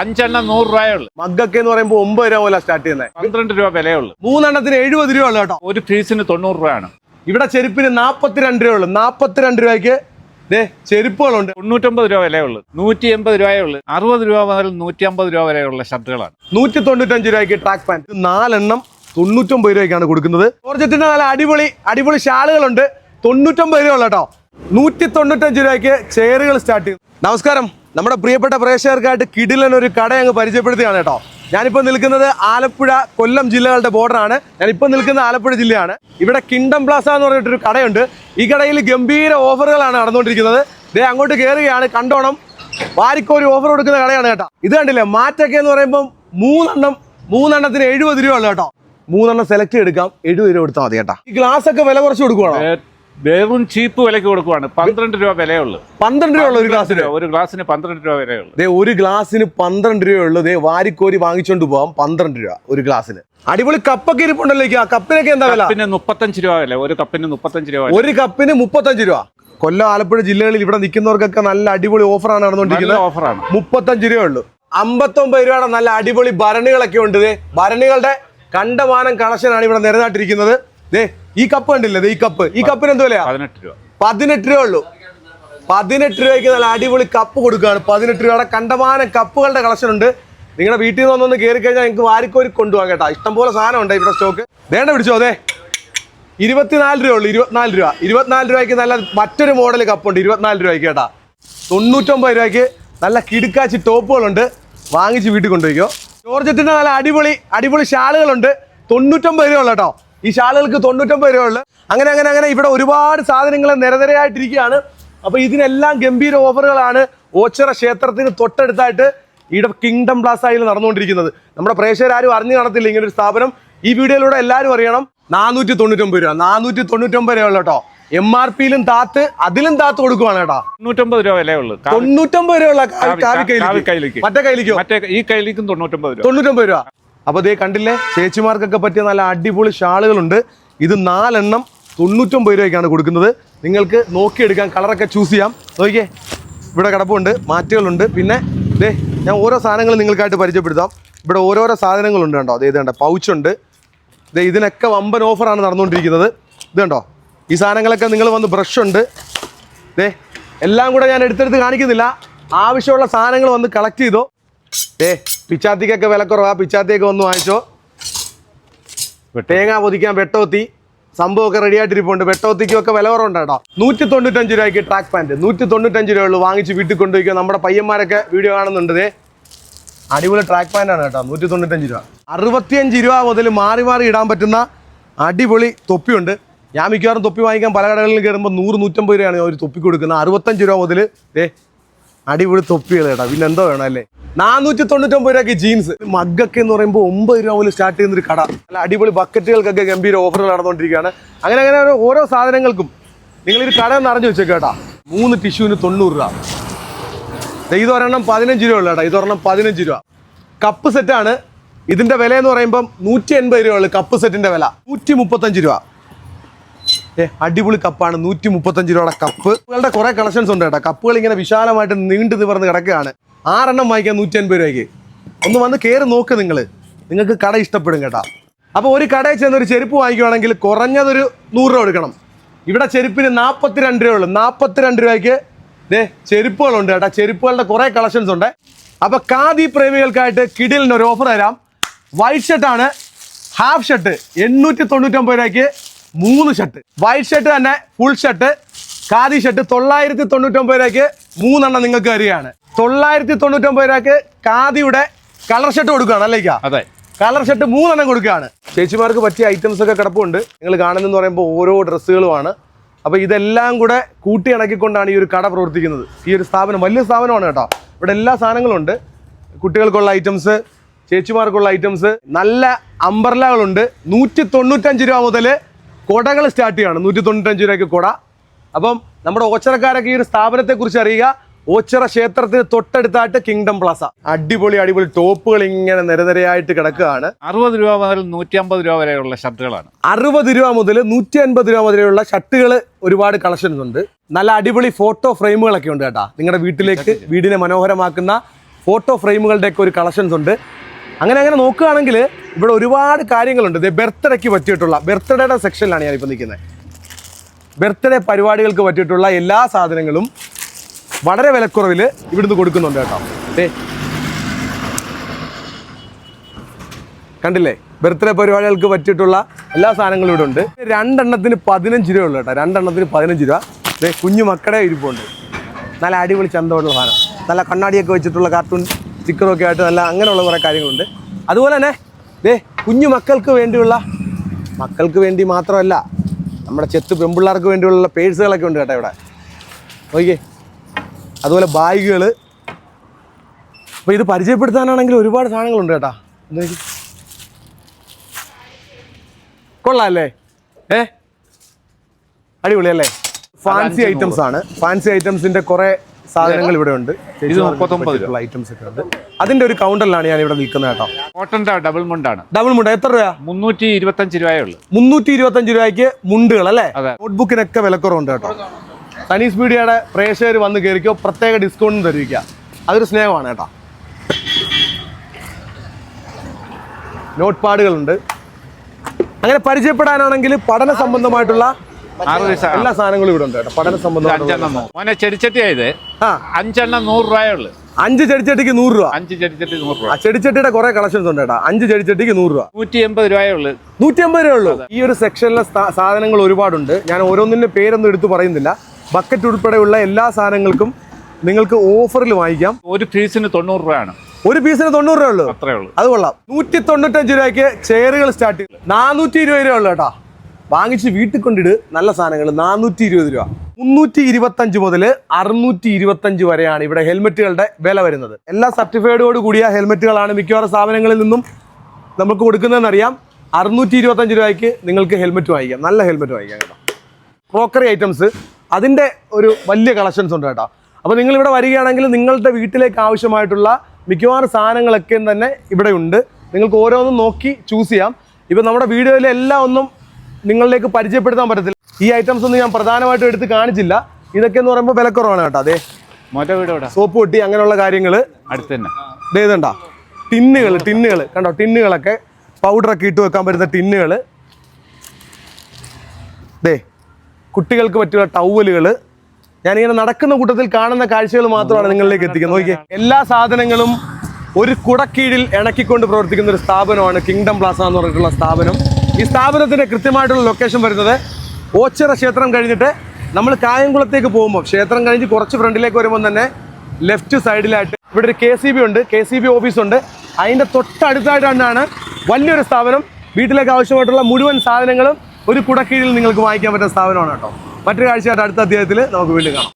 അഞ്ചെണ്ണം നൂറ് രൂപയേ ഉള്ളൂ. മഗ്ഗൊക്കെ എന്ന് പറയുമ്പോൾ ഒമ്പത് രൂപ പോലെ സ്റ്റാർട്ട് ചെയ്യുന്നത് പന്ത്രണ്ട് രൂപ വിലയേ ഉള്ളൂ മൂന്നെണ്ണത്തിന് എഴുപത് രൂപ ഉള്ളു കേട്ടോ. ഒരു പീസിന് തൊണ്ണൂറ് രൂപയാണ്. ഇവിടെ ചെരുപ്പിന് നാൽപ്പത്തിരണ്ട് രൂപ ഉള്ളു. നാൽപ്പത്തിരണ്ട് രൂപയ്ക്ക് ദേ ചെരുപ്പുകളുണ്ട്. തൊണ്ണൂറ്റൊമ്പത് രൂപ വിലയേ ഉള്ളു. നൂറ്റി എൺപത് രൂപയേ ഉള്ളു. അറുപത് രൂപ മുതൽ നൂറ്റി അമ്പത് രൂപ വരെയുള്ള ഷർട്ടുകളാണ്. നൂറ്റി തൊണ്ണൂറ്റഞ്ച് രൂപയ്ക്ക് ട്രാക്ക് പാന്റ് ഇത് നാലെണ്ണം തൊണ്ണൂറ്റൊമ്പത് രൂപയ്ക്കാണ് കൊടുക്കുന്നത്. ജോർജറ്റിന്റെ നല്ല അടിപൊളി അടിപൊളി ഷാളുകളുണ്ട്. തൊണ്ണൂറ്റൊമ്പത് രൂപ ഉള്ളൂ കേട്ടോ. നൂറ്റി തൊണ്ണൂറ്റഞ്ച് രൂപയ്ക്ക് ചെയറുകൾ സ്റ്റാർട്ട് ചെയ്യും നമസ്കാരം. നമ്മുടെ പ്രിയപ്പെട്ട പ്രേക്ഷകർക്കായിട്ട് കിടിലൻ ഒരു കട അങ്ങ് പരിചയപ്പെടുത്തുകയാണ് കേട്ടോ. ഞാനിപ്പോൾ നിൽക്കുന്നത് ആലപ്പുഴ കൊല്ലം ജില്ലകളുടെ ബോർഡറാണ് ഞാനിപ്പോൾ നിൽക്കുന്ന ആലപ്പുഴ ജില്ലയാണ്. ഇവിടെ കിങ്ഡം പ്ലാസ എന്ന് പറഞ്ഞിട്ടൊരു കടയുണ്ട്. ഈ കടയിൽ ഗംഭീര ഓഫറുകളാണ് നടന്നുകൊണ്ടിരിക്കുന്നത്. ദേ അങ്ങോട്ട് കയറുകയാണ് കണ്ടോണം. വാരിക്കോരി ഓഫർ കൊടുക്കുന്ന കടയാണ് കേട്ടോ. ഇത് കണ്ടില്ലേ മാറ്റൊക്കെ എന്ന് പറയുമ്പോൾ മൂന്നെണ്ണം മൂന്നെണ്ണത്തിന് എഴുപത് രൂപ ഉള്ളു കേട്ടോ. മൂന്നെണ്ണം സെലക്ട് എടുക്കാം. എഴുപത് രൂപ കൊടുത്താൽ മതി കേട്ടോ. ഈ ഗ്ലാസ് ഒക്കെ വില കുറച്ച് കൊടുക്കുവാണോ? വെറും ചീപ്പ് വിലക്ക് കൊടുക്കുവാണ്. പന്ത്രണ്ട് രൂപ വിലയുള്ളൂ. പന്ത്രണ്ട് രൂപ ഒരു ഗ്ലാസ്സിന്? ഒരു ഗ്ലാസ്സിന് പന്ത്രണ്ട് രൂപ വിലയുള്ളൂ. ദേ ഒരു ഗ്ലാസ്സിന് പന്ത്രണ്ട് രൂപ ഉള്ളു ദേ വാരിക്കോരി വാങ്ങിച്ചോണ്ട് പോവാം. പന്ത്രണ്ട് രൂപ ഒരു ഗ്ലാസ്സിന്. അടിപൊളി കപ്പൊക്കെ ഇരിപ്പുണ്ടല്ലോ ആ കപ്പിനൊക്കെ എന്താ വില? പിന്നെ മുപ്പത്തഞ്ച് രൂപ വില. ഒരു കപ്പിന് മുപ്പത്തഞ്ച് രൂപ. ഒരു കപ്പിന് മുപ്പത്തഞ്ച് രൂപ. കൊല്ലം ആലപ്പുഴ ജില്ലകളിൽ ഇവിടെ നിൽക്കുന്നവർക്കൊക്കെ നല്ല അടിപൊളി ഓഫറാണ് നടന്നുകൊണ്ടിരിക്കുന്നത്. ഓഫറാണ്. മുപ്പത്തഞ്ച് രൂപ ഉള്ളു. അമ്പത്തൊമ്പത് രൂപയുടെ നല്ല അടിപൊളി ഭരണികളൊക്കെ ഉണ്ട്. ദേ ഭരണികളുടെ കണ്ടമാനം കളക്ഷനാണ് ഇവിടെ നിരനാട്ടിരിക്കുന്നത് ദേ ഈ കപ്പ് കണ്ടില്ലേ ഈ കപ്പ് ഈ കപ്പിന് എന്ത് വിലയാ? പതിനെട്ട് രൂപ. പതിനെട്ട് രൂപ ഉള്ളൂ. പതിനെട്ട് രൂപയ്ക്ക് നല്ല അടിപൊളി കപ്പ് കൊടുക്കുകയാണ്. പതിനെട്ട് രൂപയുടെ കണ്ടമാനം കപ്പുകളുടെ കളക്ഷൻ ഉണ്ട്. നിങ്ങളുടെ വീട്ടിൽ നിന്ന് വന്നൊന്ന് കയറി കഴിഞ്ഞാൽ നിങ്ങൾക്ക് വാരിക്കോരി കൊണ്ടുപോകാം കേട്ടോ. ഇഷ്ടംപോലെ സാധനം ഉണ്ട് ഇവിടെ സ്റ്റോക്ക് വേണ്ട പിടിച്ചോ അതെ ഇരുപത്തിനാല് രൂപ ഉള്ളൂ ഇരുപത്തിനാല് രൂപ. ഇരുപത്തിനാല് രൂപയ്ക്ക് നല്ല മറ്റൊരു മോഡൽ കപ്പുണ്ട് ഇരുപത്തിനാല് രൂപയ്ക്ക് കേട്ടാ. തൊണ്ണൂറ്റൊമ്പത് രൂപയ്ക്ക് നല്ല കിടുക്കാച്ചി ടോപ്പുകളുണ്ട്. വാങ്ങിച്ച് വീട്ടിൽ കൊണ്ടുപോയിക്കോ. ജോർജത്തിന്റെ നല്ല അടിപൊളി അടിപൊളി ഷാളുകളുണ്ട്. തൊണ്ണൂറ്റൊമ്പത് രൂപ ഉള്ളു കേട്ടോ. ഈ ഷാളുകൾക്ക് തൊണ്ണൂറ്റൊമ്പത് രൂപ ഉള്ളു. അങ്ങനെ അങ്ങനെ അങ്ങനെ ഇവിടെ ഒരുപാട് സാധനങ്ങൾ നിരനിരയായിട്ടിരിക്കുകയാണ്. അപ്പൊ ഇതിനെല്ലാം ഗംഭീര ഓഫറുകളാണ് ഓച്ചിറ ക്ഷേത്രത്തിന് തൊട്ടടുത്തായിട്ട് ഇവിടെ കിങ്ഡം പ്ലാസയിൽ നടന്നുകൊണ്ടിരിക്കുന്നത്. നമ്മുടെ പ്രേക്ഷകരാരും അറിഞ്ഞു കാണത്തില്ല ഇങ്ങനെ ഒരു സ്ഥാപനം. ഈ വീഡിയോയിലൂടെ എല്ലാവരും അറിയണം. നാനൂറ്റി തൊണ്ണൂറ്റൊമ്പത് രൂപ. നാനൂറ്റി തൊണ്ണൂറ്റൊമ്പത് രൂപ ഉള്ളു കേട്ടോ. എം ആർ പിയിലും താത്ത് അതിലും താത്ത് കൊടുക്കുവാണ് കേട്ടോ. തൊണ്ണൂറ്റൊമ്പത് രൂപ വില ഉള്ളു. തൊണ്ണൂറ്റമ്പത് രൂപ ഉള്ള. മറ്റേ കൈലിക്കും മറ്റേ ഈ കയ്യിലേക്കും തൊണ്ണൂറ്റൊമ്പത് രൂപ. തൊണ്ണൂറ്റൊമ്പത് രൂപ. അപ്പൊ ദേ കണ്ടില്ലേ? ചേച്ചിമാർക്കൊക്കെ പറ്റിയ നല്ല അടിപൊളി ഷാളുകളുണ്ട്. ഇത് നാലെണ്ണം തൊണ്ണൂറ്റൊമ്പത് രൂപയ്ക്കാണ് കൊടുക്കുന്നത്. നിങ്ങൾക്ക് നോക്കിയെടുക്കാം കളറൊക്കെ ചൂസ് ചെയ്യാം. നോക്കിയേ ഇവിടെ കിടപ്പുണ്ട് മാറ്റുകളുണ്ട്. പിന്നെ ദേ ഞാൻ ഓരോ സാധനങ്ങൾ നിങ്ങൾക്കായിട്ട് പരിചയപ്പെടുത്താം. ഇവിടെ ഓരോരോ സാധനങ്ങളുണ്ട് കണ്ടോ? ദേ ഇത് കണ്ടോ? പൗച്ചുണ്ട് ദേ ഇതിനൊക്കെ വമ്പൻ ഓഫറാണ് നടന്നുകൊണ്ടിരിക്കുന്നത്. ഇത് കണ്ടോ? ഈ സാധനങ്ങളൊക്കെ നിങ്ങൾ വന്ന് ബ്രഷ് ഉണ്ട്. ദേ എല്ലാം കൂടെ ഞാൻ എടുത്തെടുത്ത് കാണിക്കുന്നില്ല. ആവശ്യമുള്ള സാധനങ്ങൾ വന്ന് കളക്ട് ചെയ്തോ. ഏ പിച്ചാത്തിക്കൊക്കെ വിലക്കുറവാ പിച്ചാത്തിയൊക്കെ ഒന്ന് വാങ്ങിച്ചോ. തേങ്ങ പൊതിക്കാൻ വെട്ടോത്തി. സംഭവമൊക്കെ റെഡി ആയിട്ടിരിപ്പുണ്ട്. വെട്ടോത്തിക്കും ഒക്കെ വില കുറവുണ്ട് കേട്ടോ. നൂറ്റി തൊണ്ണൂറ്റഞ്ച് രൂപയ്ക്ക് ട്രാക്ക് പാന്റ് നൂറ്റി തൊണ്ണൂറ്റഞ്ച് രൂപ ഉള്ളൂ. വാങ്ങിച്ച് വീട്ടിൽ കൊണ്ടുപോയിക്കോ. നമ്മുടെ പയ്യന്മാരൊക്കെ വീഡിയോ കാണുന്നുണ്ട് അടിപൊളി ട്രാക്ക് പാന്റ് ആണ് കേട്ടോ. നൂറ്റി തൊണ്ണൂറ്റഞ്ച് രൂപ. അറുപത്തിയഞ്ച് രൂപ മുതൽ മാറി മാറി ഇടാൻ പറ്റുന്ന അടിപൊളി തൊപ്പിയുണ്ട്. ഞാൻ മിക്കവാറും തൊപ്പി വാങ്ങിക്കാൻ പല കടകളിൽ കയറുമ്പോൾ നൂറ് നൂറ്റമ്പത് രൂപയാണ് ഒരു തൊപ്പി കൊടുക്കുന്നത്. അറുപത്തഞ്ച് രൂപ മുതൽ ഏ അടിപൊളി തൊപ്പികൾ കേട്ടോ. പിന്നെ എന്തോ വേണം അല്ലേ? നാനൂറ്റി തൊണ്ണൂറ്റൊമ്പത് രൂപയ്ക്ക് ജീൻസ് മഗ്ഗൊക്കെ എന്ന് പറയുമ്പോൾ ഒമ്പത് രൂപ മുതൽ സ്റ്റാർട്ട് ചെയ്യുന്ന ഒരു കട. അല്ല അടിപൊളി ബക്കറ്റുകൾക്കൊക്കെ ഗംഭീര ഓഫറുകൾ നടന്നുകൊണ്ടിരിക്കുകയാണ്. അങ്ങനെ അങ്ങനെ ഓരോ- സാധനങ്ങൾക്കും സാധനങ്ങൾക്കും നിങ്ങളൊരു കട എന്ന് അറിഞ്ഞു വെച്ചേക്കേട്ടാ മൂന്ന് ടിഷ്യൂവിന് തൊണ്ണൂറ് രൂപ. ഇതൊരെണ്ണം പതിനഞ്ച് രൂപ ഉള്ളു കേട്ടോ. ഇതൊരെണ്ണം പതിനഞ്ച് രൂപ. കപ്പ് സെറ്റാണ് ഇതിന്റെ വില എന്ന് പറയുമ്പം നൂറ്റി എൺപത് രൂപ ഉള്ളു കപ്പ് സെറ്റിന്റെ വില. നൂറ്റി മുപ്പത്തഞ്ച് രൂപ. ഏ അടിപൊളി കപ്പാണ് നൂറ്റി മുപ്പത്തഞ്ച് രൂപയുടെ കപ്പ് കപ്പുകളുടെ കുറേ കളക്ഷൻസ് ഉണ്ട് കേട്ടോ. കപ്പുകൾ ഇങ്ങനെ വിശാലമായിട്ട് നീണ്ടു നിവർന്ന് കിടക്കുകയാണ്. ആറെണ്ണം വാങ്ങിക്കാം നൂറ്റി അൻപത് രൂപയ്ക്ക്. ഒന്ന് വന്ന് കയറി നോക്ക് നിങ്ങൾ നിങ്ങൾക്ക് കട ഇഷ്ടപ്പെടും കേട്ടോ. അപ്പോൾ ഒരു കടയിൽ ചെന്ന് ഒരു ചെരുപ്പ് വാങ്ങിക്കുവാണെങ്കിൽ കുറഞ്ഞതൊരു നൂറ് രൂപ എടുക്കണം ഇവിടെ ചെരുപ്പിന് നാൽപ്പത്തിരണ്ട് രൂപ ഉള്ളു. നാൽപ്പത്തിരണ്ട് രൂപയ്ക്ക് ദേ ചെരുപ്പുകളുണ്ട് കേട്ടോ. ചെരുപ്പുകളുടെ കുറേ കളക്ഷൻസ് ഉണ്ട്. അപ്പോൾ ഖാദി പ്രേമികൾക്കായിട്ട് കിടിലിന് ഒരു ഓഫർ തരാം. വൈറ്റ് ഷർട്ടാണ് ഹാഫ് ഷർട്ട് എണ്ണൂറ്റി തൊണ്ണൂറ്റൊമ്പത് രൂപയ്ക്ക് മൂന്ന് ഷർട്ട് വൈറ്റ് ഷർട്ട് തന്നെ ഫുൾ ഷർട്ട് ഖാദി ഷർട്ട് തൊള്ളായിരത്തി തൊണ്ണൂറ്റൊമ്പത് രൂപയ്ക്ക് മൂന്നെണ്ണം നിങ്ങൾക്ക് വരികയാണ് തൊള്ളായിരത്തി തൊണ്ണൂറ്റൊമ്പത് രൂപയ്ക്ക് ഖാദിയുടെ കളർ ഷർട്ട് കൊടുക്കുകയാണ് അല്ലേക്ക അതെ. കളർ ഷർട്ട് മൂന്നെണ്ണം കൊടുക്കുകയാണ്. ചേച്ചിമാർക്ക് പറ്റിയ ഐറ്റംസ് ഒക്കെ കിടപ്പുണ്ട്. നിങ്ങൾ കാണുന്നതെന്ന് പറയുമ്പോൾ ഓരോ ഡ്രസ്സുകളുമാണ്. അപ്പോൾ ഇതെല്ലാം കൂടെ കൂട്ടി ഇണക്കിക്കൊണ്ടാണ് ഈ ഒരു കട പ്രവർത്തിക്കുന്നത്. ഈ ഒരു സ്ഥാപനം വലിയ സ്ഥാപനമാണ് കേട്ടോ. ഇവിടെ എല്ലാ സാധനങ്ങളും ഉണ്ട് കുട്ടികൾക്കുള്ള ഐറ്റംസ് ചേച്ചിമാർക്കുള്ള ഐറ്റംസ് നല്ല അമ്പർലകളുണ്ട് നൂറ്റി തൊണ്ണൂറ്റഞ്ച് രൂപ മുതൽ കുടകൾ സ്റ്റാർട്ട് ചെയ്യാണ്. നൂറ്റി തൊണ്ണൂറ്റഞ്ച് രൂപയ്ക്ക് കുട. അപ്പം നമ്മുടെ ഓച്ചറക്കാരൊക്കെ ഈ ഒരു സ്ഥാപനത്തെ കുറിച്ച് അറിയുക. ഓച്ചിറ ക്ഷേത്രത്തിന് തൊട്ടടുത്തായിട്ട് കിങ്ഡം പ്ലാസ. അടിപൊളി അടിപൊളി ടോപ്പുകൾ ഇങ്ങനെ നിരനിരയായിട്ട് കിടക്കുകയാണ്. അറുപത് രൂപ മുതൽ നൂറ്റി അമ്പത് രൂപ വരെയുള്ള ഷർട്ടുകളാണ്. അറുപത് രൂപ മുതൽ നൂറ്റി അൻപത് രൂപ വരെയുള്ള ഷർട്ടുകൾ ഒരുപാട് കളക്ഷൻസ് ഉണ്ട് നല്ല അടിപൊളി ഫോട്ടോ ഫ്രെയിമുകളൊക്കെ ഉണ്ട് കേട്ടാ. നിങ്ങളുടെ വീട്ടിലേക്ക് വീടിനെ മനോഹരമാക്കുന്ന ഫോട്ടോ ഫ്രെയിമുകളുടെ ഒക്കെ ഒരു കളക്ഷൻസ് ഉണ്ട്. അങ്ങനെ അങ്ങനെ നോക്കുകയാണെങ്കിൽ ഇവിടെ ഒരുപാട് കാര്യങ്ങളുണ്ട്. ബർത്ത്ഡേക്ക് പറ്റിയിട്ടുള്ള ബർത്ത്ഡേയുടെ സെക്ഷനിലാണ് ഞാനിപ്പോൾ നിൽക്കുന്നത്. ബർത്ത്ഡേ പരിപാടികൾക്ക് പറ്റിയിട്ടുള്ള എല്ലാ സാധനങ്ങളും വളരെ വിലക്കുറവിൽ ഇവിടുന്ന് കൊടുക്കുന്നുണ്ട് കേട്ടോ. ഏ കണ്ടില്ലേ? ബർത്ത്ഡേ പരിപാടികൾക്ക് പറ്റിയിട്ടുള്ള എല്ലാ സാധനങ്ങളും ഇവിടെ ഉണ്ട് രണ്ടെണ്ണത്തിന് പതിനഞ്ച് രൂപ ഉള്ളു കേട്ടോ. രണ്ടെണ്ണത്തിന് പതിനഞ്ച് രൂപ. ദേ കുഞ്ഞു മക്കളെ ഇരിപ്പുണ്ട്. നല്ല അടിപൊളി ചന്തമുള്ള സാധനം. നല്ല കണ്ണാടിയൊക്കെ വെച്ചിട്ടുള്ള കാർട്ടൂൺ സ്റ്റിക്കറൊക്കെ ആയിട്ട് നല്ല അങ്ങനെയുള്ള കുറേ കാര്യങ്ങളുണ്ട്. അതുപോലെ തന്നെ ദേ കുഞ്ഞു മക്കൾക്ക് വേണ്ടിയുള്ള മക്കൾക്ക് വേണ്ടി മാത്രമല്ല നമ്മുടെ ചെത്ത് പെമ്പിള്ളേർക്ക് വേണ്ടിയുള്ള പേഴ്സുകളൊക്കെ ഉണ്ട് കേട്ടോ ഇവിടെ. നോക്കിയേ അതുപോലെ ബാഗുകൾ അപ്പോൾ ഇത് പരിചയപ്പെടുത്താനാണെങ്കിൽ ഒരുപാട് സാധനങ്ങളുണ്ട് കേട്ടാ. ഇത് നോക്കി. കൊള്ളാം അല്ലേ ഏ അടിപൊളിയല്ലേ ഫാൻസി ഐറ്റംസ് ആണ്. ഫാൻസി ഐറ്റംസിന്റെ കുറെ സാധനങ്ങൾ ഇവിടെ ഉണ്ട് ഇത് മുപ്പത്തൊമ്പത് ഐറ്റംസ് ഒക്കെ ഉണ്ട്. അതിന്റെ ഒരു കൗണ്ടറിലാണ് ഞാൻ ഇവിടെ നിൽക്കുന്നത് കേട്ടോ. കോട്ടന്റെ ഡബിൾ മുണ്ടാണ്. ഡബിൾ മുണ്ട്. എത്ര രൂപ മുന്നൂറ്റി ഇരുപത്തഞ്ച് രൂപയേ ഉള്ളൂ. മുന്നൂറ്റി ഇരുപത്തഞ്ച് രൂപയ്ക്ക് മുണ്ടുകൾ അല്ലേ? നോട്ട്ബുക്കിനൊക്കെ വിലക്കുറവുണ്ട് കേട്ടോ. സനീസ് മീഡിയയുടെ പ്രേക്ഷകർ വന്ന് കയറിക്കോ പ്രത്യേക ഡിസ്കൗണ്ട് തരുവിക്കുക അതൊരു സ്നേഹമാണ് കേട്ടോ. നോട്ട് പാഡുകളുണ്ട് അങ്ങനെ പരിചയപ്പെടാനാണെങ്കിൽ പഠന സംബന്ധമായിട്ടുള്ള എല്ലാ സാധനങ്ങളും ഇവിടെ ഉണ്ട് കേട്ടോ. പഠന സംബന്ധം അഞ്ചെണ്ണം മോനെ ചെടിച്ചട്ടിയായത് ആ. അഞ്ചെണ്ണം നൂറ് രൂപയേ ഉള്ളൂ. അഞ്ച് ചെടിച്ചട്ടിക്ക് നൂറ് രൂപ. അഞ്ച് ചെടിച്ചട്ടി നൂറ് രൂപ. ചെടിച്ചട്ടിയുടെ കുറെ കളക്ഷൻസ് ഉണ്ട് കേട്ടോ. അഞ്ച് ചെടിച്ചട്ടിക്ക് നൂറ് രൂപ. നൂറ്റി എൺപത് രൂപയേ ഉള്ളൂ. നൂറ്റി എൺപത് രൂപ ഉള്ളൂ ഈ ഒരു സെക്ഷനിലെ സാധനങ്ങൾ ഒരുപാടുണ്ട്. ഞാൻ ഓരോന്നിന്റെ പേരൊന്നും എടുത്തു പറയുന്നില്ല. ബക്കറ്റ് ഉൾപ്പെടെയുള്ള എല്ലാ സാധനങ്ങൾക്കും നിങ്ങൾക്ക് ഓഫറിൽ വാങ്ങിക്കാം. ഒരു പീസിന് തൊണ്ണൂറ് രൂപയാണ്. ഒരു പീസിന് തൊണ്ണൂറ് രൂപ ഉള്ളൂ. അത്രേ ഉള്ളൂ. അത് കൊള്ളാം. നൂറ്റി തൊണ്ണൂറ്റഞ്ച് രൂപയ്ക്ക് ചെയറുകൾ സ്റ്റാർട്ട് ചെയ്യും നാനൂറ്റി ഇരുപത് രൂപ ഉള്ളു കേട്ടോ. വാങ്ങിച്ച് വീട്ടിൽ കൊണ്ടിട് നല്ല സാധനങ്ങൾ. നാനൂറ്റി ഇരുപത് രൂപ. മുന്നൂറ്റി ഇരുപത്തഞ്ച് മുതൽ അറുന്നൂറ്റി ഇരുപത്തഞ്ച് വരെയാണ് ഇവിടെ ഹെൽമെറ്റുകളുടെ വില വരുന്നത്. എല്ലാ സർട്ടിഫൈഡോട് കൂടിയ ഹെൽമെറ്റുകളാണ് മിക്കവാറും സ്ഥാപനങ്ങളിൽ നിന്നും നമുക്ക് കൊടുക്കുന്നതെന്ന് അറിയാം. അറുന്നൂറ്റി ഇരുപത്തഞ്ച് രൂപയ്ക്ക് നിങ്ങൾക്ക് ഹെൽമെറ്റ് വാങ്ങിക്കാം. നല്ല ഹെൽമെറ്റ് വാങ്ങിക്കാം കേട്ടോ. Crockery items. അതിന്റെ ഒരു വലിയ കളക്ഷൻസ് ഉണ്ട് കേട്ടോ. അപ്പോൾ നിങ്ങളിവിടെ വരികയാണെങ്കിൽ നിങ്ങളുടെ വീട്ടിലേക്ക് ആവശ്യമായിട്ടുള്ള മിക്കവാറും സാധനങ്ങളൊക്കെ തന്നെ ഇവിടെ ഉണ്ട്. നിങ്ങൾക്ക് ഓരോന്നും നോക്കി ചൂസ് ചെയ്യാം. ഇപ്പം നമ്മുടെ വീഡിയോയിലെല്ലാം ഒന്നും നിങ്ങളിലേക്ക് പരിചയപ്പെടുത്താൻ പറ്റത്തില്ല. ഈ ഐറ്റംസ് ഒന്നും ഞാൻ പ്രധാനമായിട്ടും എടുത്ത് കാണിച്ചില്ല. ഇതൊക്കെ എന്ന് പറയുമ്പോൾ വിലക്കുറവാണ് കേട്ടോ. അതെ സോപ്പ് പൊട്ടി അങ്ങനെയുള്ള കാര്യങ്ങൾ അടുത്ത് തന്നെ ഇതേതുണ്ടോ ടിന്നുകൾ ടിന്നുകൾ കണ്ടോ? ടിന്നുകളൊക്കെ പൗഡറൊക്കെ ഇട്ട് വെക്കാൻ പറ്റുന്ന ടിന്നുകൾ ദേ കുട്ടികൾക്ക് പറ്റിയുള്ള ടൗവലുകൾ ഞാനിങ്ങനെ നടക്കുന്ന കൂട്ടത്തിൽ കാണുന്ന കാഴ്ചകൾ മാത്രമാണ് നിങ്ങളിലേക്ക് എത്തിക്കുന്നത് നോക്കിയേ എല്ലാ സാധനങ്ങളും ഒരു കുടക്കീഴിൽ ഇണക്കിക്കൊണ്ട് പ്രവർത്തിക്കുന്ന ഒരു സ്ഥാപനമാണ് കിങ്ഡം പ്ലാസ എന്ന് പറഞ്ഞിട്ടുള്ള സ്ഥാപനം. ഈ സ്ഥാപനത്തിന്റെ കൃത്യമായിട്ടുള്ള ലൊക്കേഷൻ വരുന്നത് ഓച്ചിറ ക്ഷേത്രം കഴിഞ്ഞിട്ട് നമ്മൾ കായംകുളത്തേക്ക് പോകുമ്പോൾ ക്ഷേത്രം കഴിഞ്ഞ് കുറച്ച് ഫ്രണ്ടിലേക്ക് വരുമ്പോൾ തന്നെ ലെഫ്റ്റ് സൈഡിലായിട്ട് ഇവിടെ ഒരു കെ സി ബി ഉണ്ട്. കെ സി ബി ഓഫീസ് ഉണ്ട്. അതിന്റെ തൊട്ടടുത്തായിട്ടാണ് വലിയൊരു സ്ഥാപനം. വീട്ടിലേക്ക് ആവശ്യമായിട്ടുള്ള മുഴുവൻ സാധനങ്ങളും ഒരു കുടക്കീഴിൽ നിങ്ങൾക്ക് വാങ്ങിക്കാൻ പറ്റുന്ന സ്ഥാപനമാണ് കേട്ടോ. മറ്റൊരു കാഴ്ചയായിട്ട് അടുത്ത അധ്യായത്തിൽ നമുക്ക് വീണ്ടും കാണാം.